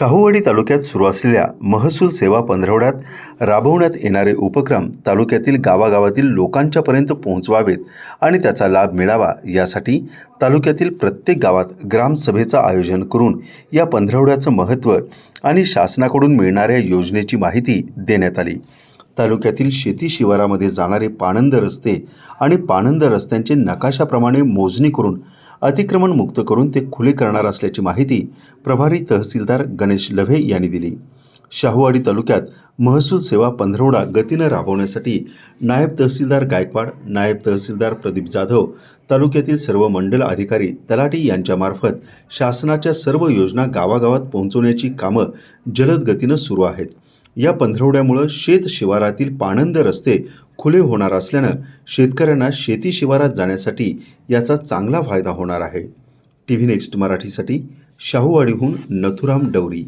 शाहूवाडी तालुक्यात सुरू असलेल्या महसूल सेवा पंधरवड्यात राबवण्यात येणारे उपक्रम तालुक्यातील गावागावातील लोकांच्यापर्यंत पोहोचवावेत आणि त्याचा लाभ मिळावा यासाठी तालुक्यातील प्रत्येक गावात ग्रामसभेचं आयोजन करून या पंधरवड्याचं महत्त्व आणि शासनाकडून मिळणाऱ्या योजनेची माहिती देण्यात आली. तालुक्यातील शेती शिवारामध्ये जाणारे पाणंद रस्ते आणि पाणंद रस्त्यांचे नकाशाप्रमाणे मोजणी करून अतिक्रमण मुक्त करून ते खुले करणार असल्याची माहिती प्रभारी तहसीलदार गणेश लव्हे यांनी दिली. शाहूवाडी तालुक्यात महसूल सेवा पंधरवडा गतीनं राबवण्यासाठी नायब तहसीलदार गायकवाड नायब तहसीलदार प्रदीप जाधव तालुक्यातील सर्व मंडल अधिकारी तलाटी यांच्यामार्फत शासनाच्या सर्व योजना गावागावात पोहोचवण्याची कामं जलद गतीनं सुरू आहेत. या पंधरवड्यामुळं शेत शिवारातील पाणंद रस्ते खुले होणार असल्यानं शेतकऱ्यांना शेती शिवारात जाण्यासाठी याचा चांगला फायदा होणार आहे. टी व्ही नेक्स्ट मराठीसाठी शाहूवाडीहून नथुराम डवरी.